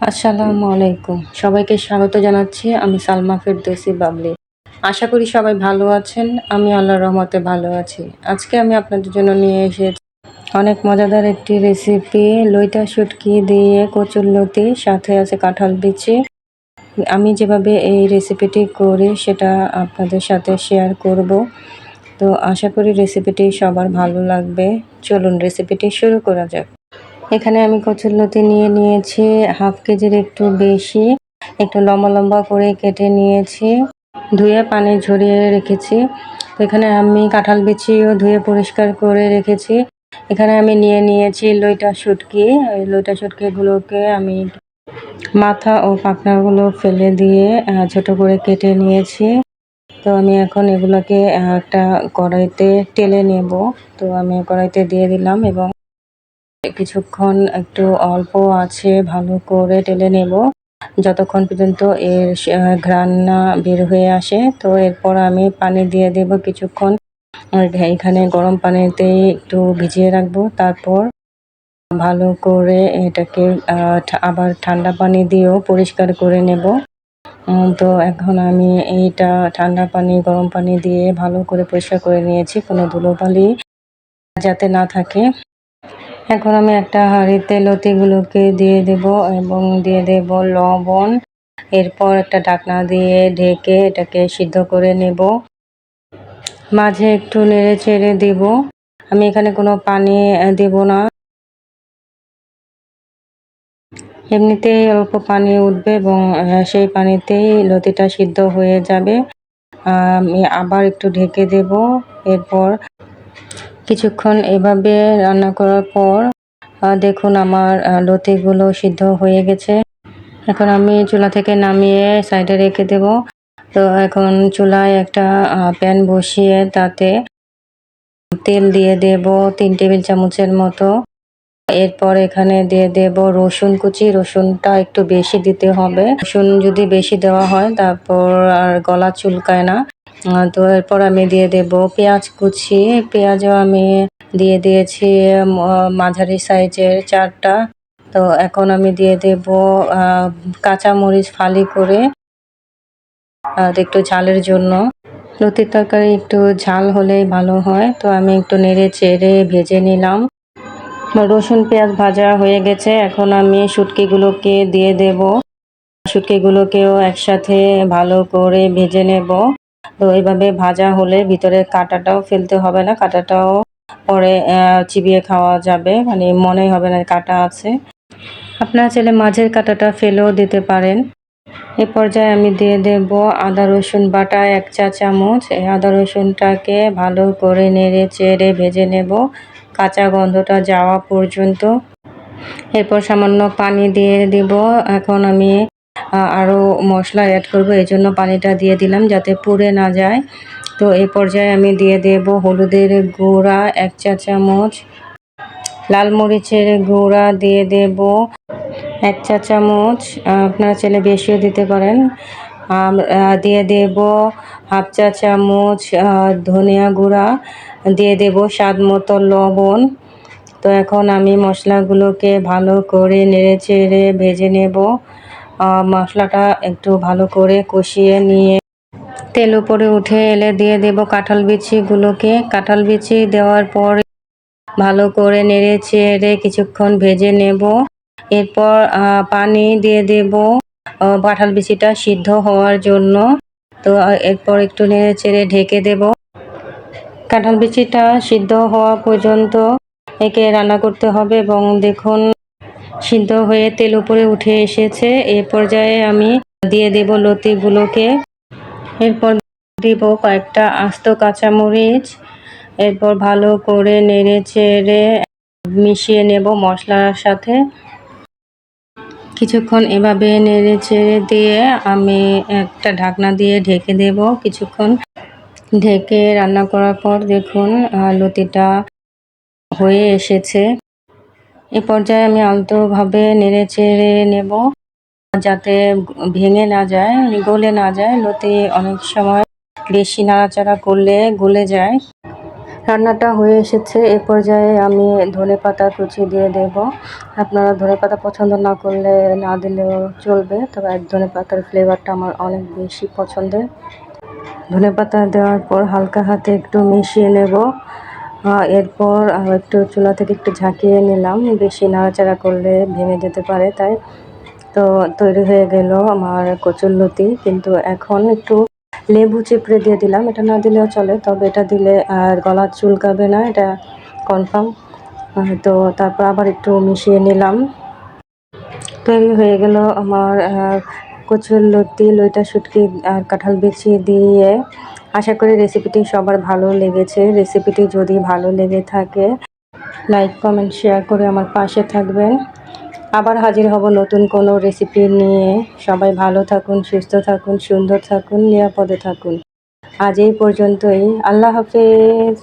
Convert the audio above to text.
আসসালামু আলাইকুম। সবাইকে স্বাগত জানাচ্ছি আমি সালমা ফেরদৌসি বাবলি। আশা করি সবাই ভালো আছেন, আমি আল্লাহর রহমতে ভালো আছি। আজকে আমি আপনাদের জন্য নিয়ে এসেছি অনেক মজাদার একটি রেসিপি লইটা শুটকি দিয়ে কচুরলতি সাথে আছে কাঁঠাল বিচি। আমি যেভাবে এই রেসিপিটি করি সেটা আপনাদের সাথে শেয়ার করব। তো আশা করি রেসিপিটি সবার ভালো লাগবে। চলুন রেসিপিটি শুরু করা যাক। এখানে আমি কচুরলতি নিয়ে নিয়েছি, হাফ কেজির একটু বেশি, একটু লম্বা লম্বা করে কেটে নিয়েছি, ধুয়ে পানি ঝরিয়ে রেখেছি। এখানে আমি কাঁঠাল বিছিও ধুয়ে পরিষ্কার করে রেখেছি। এখানে আমি নিয়ে নিয়েছি লইটা শুটকি ওই লইটা শুটকিগুলোকে আমি মাথা ও পাখনাগুলো ফেলে দিয়ে ছোট করে কেটে নিয়েছি। তো আমি এখন এগুলোকে একটা কড়াইতে টেলে নেব। তো আমি কড়াইতে দিয়ে দিলাম এবং কিছুক্ষণ একটু অল্প আছে, ভালো করে টেলে নেব। যতক্ষণ পর্যন্ত এর ঘ্রান্না বের হয়ে আসে, তো এরপর আমি পানি দিয়ে দেব কিছুক্ষণ। এখানে গরম পানিতে একটু ভিজিয়ে রাখব, তারপর ভালো করে এটাকে আবার ঠান্ডা পানি দিয়েও পরিষ্কার করে নেব। তো এখন আমি এইটা ঠান্ডা পানি, গরম পানি দিয়ে ভালো করে পরিষ্কার করে নিয়েছি, কোনো ধুলোবালি যাতে না থাকে। এখন আমি একটা হাঁড়িতে লতিগুলোকে দিয়ে দেব এবং দিয়ে দেব লবণ। এরপর একটা ঢাকনা দিয়ে ঢেকে এটাকে সিদ্ধ করে নেব। মাঝে একটু নেড়ে চেড়ে দেব। আমি এখানে কোনো পানি দেব না। এমনিতেই অল্প পানি উঠবে এবং সেই পানিতেই লতিটা সিদ্ধ হয়ে যাবে। আমি আবার একটু ঢেকে দেব। এরপর কিছুক্ষণ এভাবে রান্না করার পর দেখুন আমার লতিগুলো সিদ্ধ হয়ে গেছে। এখন আমি চুলা থেকে নামিয়ে সাইডে রেখে দেব। তো এখন চুলায় একটা প্যান বসিয়ে তাতে তেল দিয়ে দেব, তিন টেবিল চামচের মতো। এরপর এখানে দিয়ে দেব রসুন কুচি। রসুনটা একটু বেশি দিতে হবে। রসুন যদি বেশি দেওয়া হয়, তারপর আর গলা চুলকায় না। তো এরপর আমি দিয়ে দেব পেঁয়াজ কুচি। পেঁয়াজও আমি দিয়ে দিয়েছি মাঝারি সাইজের চারটা। তো এখন আমি দিয়ে দেব কাঁচা মরিচ ফালি করে একটু ঝালের জন্য। লতির তরকারি একটু ঝাল হলেই ভালো হয়, তো আমি একটু নেড়ে চেড়ে ভেজে নিলাম। রসুন, পেঁয়াজ ভাজা হয়ে গেছে, এখন আমি শুটকিগুলোকে দিয়ে দেব। শুটকিগুলোকেও একসাথে ভালো করে ভেজে নেব। তো এইভাবে ভাজা হলে ভিতরে কাঁটাটাও ফেলতে হবে না, কাঁটাটাও পরে চিবিয়ে খাওয়া যাবে মানে মনে হবে না কাটা আছে। আপনারা চাইলে মাঝের কাঁটাটা ফেলেও দিতে পারেন। এ পর্যায়ে আমি দিয়ে দেব আদা, রসুন বাটা এক চা চামচ। এই আদা, রসুনটাকে ভালো করে নেড়ে চেড়ে ভেজে নেব। কাঁচা গন্ধটা যাওয়া পর্যন্ত। এরপর সামান্য পানি দিয়ে দিব। এখন আমি আরও মশলা অ্যাড করব, এই জন্য পানিটা দিয়ে দিলাম যাতে পুড়ে না যায়। তো এই পর্যায়ে আমি দিয়ে দেব হলুদের গুঁড়া, এক চা চামচ। লাল মরিচের গুঁড়া দিয়ে দেব এক চা চামচ। আপনারা চাইলে বেশিও দিতে পারেন। দিয়ে দেব হাফ চা চামচ ধনিয়া গুঁড়া। দিয়ে দেব স্বাদ মতো লবণ। তো এখন আমি মশলাগুলোকে ভালো করে নেড়ে চেড়ে ভেজে নেব। মশলাটা একটু ভালো করে কষিয়ে নিয়ে তেল উপরে উঠে এলে দিয়ে দেব কাঁঠাল বিচিগুলোকে। কাঁঠাল বিচি দেওয়ার পর ভালো করে নেড়ে চেড়ে কিছুক্ষণ ভেজে নেব। এরপর পানি দিয়ে দেব। কাঁঠাল বিচিটা সিদ্ধ হওয়ার জন্য। তো, এরপর একটু নেড়ে চেড়ে ঢেকে দেব। কাঁঠাল বিচিটা সিদ্ধ হওয়া পর্যন্ত একে রান্না করতে হবে এবং দেখুন সিদ্ধ হয়ে তেল উপরে উঠে এসেছে। এ পর্যায়ে আমি দিয়ে দেব লতিগুলোকে। এরপর দিব কয়েকটা আস্ত কাঁচামরিচ। এরপর ভালো করে নেড়ে চেড়ে মিশিয়ে নেব মশলার সাথে। কিছুক্ষণ এভাবে নেড়ে চেড়ে দিয়ে আমি একটা ঢাকনা দিয়ে ঢেকে দেব। কিছুক্ষণ ঢেকে রান্না করার পর দেখুন লতিটা হয়ে এসেছে। এ পর্যায়ে আমি আলতোভাবে নেড়ে চেড়ে নেব, যাতে ভেঙে না যায়, গলে না যায়। লতি অনেক সময় বেশি নাড়াচাড়া করলে গলে যায়। রান্নাটা হয়ে এসেছে। এ পর্যায়ে আমি ধনে পাতা কুচি দিয়ে দেব। আপনারা ধনে পাতা পছন্দ না করলে না দিলেও চলবে, তবে এক ধনে পাতার ফ্লেভারটা আমার অনেক বেশি পছন্দের। ধনে পাতা দেওয়ার পর হালকা হাতে একটু মিশিয়ে নেব। এরপর একটু চুলা থেকে একটু ঝাঁকিয়ে নিলাম। বেশি নাড়াচাড়া করলে ভেঙে যেতে পারে, তাই তো তৈরি হয়ে গেল আমার কচুরলতি কিন্তু এখন একটু লেবু চিপড়ে দিয়ে দিলাম। এটা না দিলেও চলে, তবে এটা দিলে আর গলা চুলকাবে না, এটা কনফার্ম। তো তারপর আবার একটু মিশিয়ে নিলাম। তৈরি হয়ে গেল আমার কচুর লতি, লইটা শুটকি আর কাঁঠাল বিছিয়ে দিয়ে আশা করি রেসিপিটি সবার ভালো লেগেছে। রেসিপিটি যদি ভালো লেগে থাকে লাইক কমেন্ট শেয়ার করে আমার পাশে থাকবেন। আবার হাজির হব নতুন কোনো রেসিপি নিয়ে। সবাই ভালো থাকুন, সুস্থ থাকুন, সুন্দর থাকুন, নিরাপদে থাকুন। আজ এই পর্যন্তই। আল্লাহ হাফেজ।